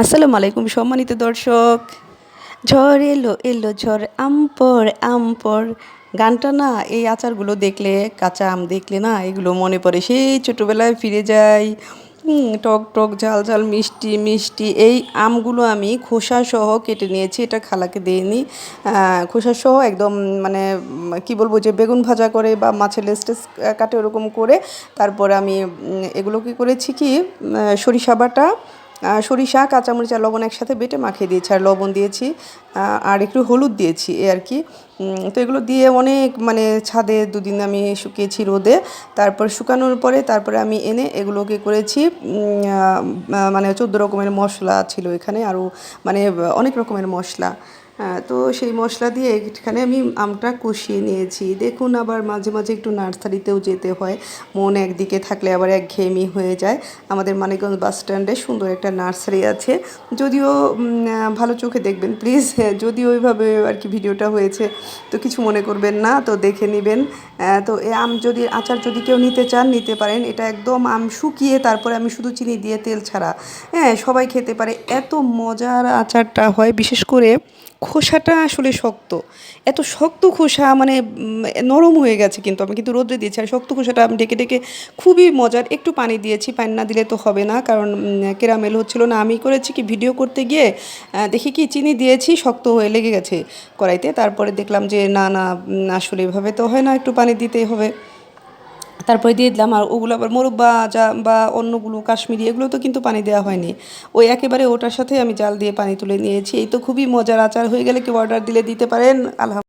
আসসালামু আলাইকুম সম্মানিত দর্শক। ঝড় এলো এলো ঝড় আমপর আমপর গানটা না, এই আচারগুলো দেখলে, কাঁচা আম দেখলে না, এগুলো মনে পড়ে, সেই ছোটোবেলায় ফিরে যাই। টক টক, ঝাল ঝাল, মিষ্টি মিষ্টি, এই আমগুলো আমি খোসা সহ কেটে নিয়েছি, এটা খালাকে দিইনি। খোসা সহ একদম মানে কি বলব যে বেগুন ভাজা করে বা মাছের লেস টেস কাটে ওরকম করে। তারপর আমি এগুলো কি করেছি কি সরিষা বাটা সরিষা, কাঁচামরিচ আর লবণ একসাথে বেটে মাখিয়ে দিয়েছি। আর লবণ দিয়েছি আর একটু হলুদ দিয়েছি, এ আর কি। তো এগুলো দিয়ে অনেক মানে ছাদে দুদিন আমি শুকিয়েছি রোদে। তারপর শুকানোর পরে তারপরে আমি এনে এগুলোকে করেছি মানে চোদ্দ রকমের মশলা ছিল এখানে, আরও মানে অনেক রকমের মশলা। তো সেই মশলা দিয়ে এখানে আমি আমটা কষিয়ে নিয়েছি। দেখুন আবার মাঝে মাঝে একটু নার্সারিতেও যেতে হয়। মন একদিকে থাকলে আবার একঘেয়েমি হয়ে যায়। আমাদের মানিকগঞ্জ বাস স্ট্যান্ডে সুন্দর একটা নার্সারি আছে। যদিও ভালো চোখে দেখবেন, প্লিজ। যদিও ওইভাবে আর কি ভিডিওটা হয়েছে, তো কিছু মনে করবেন না, তো দেখে নেবেন। তো এই আম যদি, আচার যদি কেউ নিতে চান, নিতে পারেন। এটা একদম আম শুকিয়ে তারপরে আমি শুধু চিনি দিয়ে তেল ছাড়া। হ্যাঁ সবাই খেতে পারে। এত মজার আচারটা হয়, বিশেষ করে খোসাটা আসলে শক্ত। এত শক্ত খোসা মানে নরম হয়ে গেছে কিন্তু, আমি কিন্তু রোদ্রে দিয়েছি। আর শক্ত খোসাটা আমি ডেকে ডেকে খুবই মজার, একটু পানি দিয়েছি, পানি না দিলে তো হবে না, কারণ কেরামেল হচ্ছিল না। আমি করেছি কি, ভিডিও করতে গিয়ে দেখি কি, চিনি দিয়েছি, শক্ত হয়ে লেগে গেছে কড়াইতে। তারপরে দেখলাম যে, না না আসলে এভাবে তো হয় না, একটু পানি দিতেই হবে। তারপরে দিয়ে দিলাম আর ওগুলো আবার মোরব্বা, যা বা অন্যগুলো কাশ্মীরি, এগুলো তো কিন্তু পানি দেওয়া হয়নি। ওই একেবারে ওটার সাথে আমি জাল দিয়ে পানি তুলে নিয়েছি। এই তো খুবই মজার আচার। হয়ে গেলে কেউ অর্ডার দিলে দিতে পারেন? আলহাম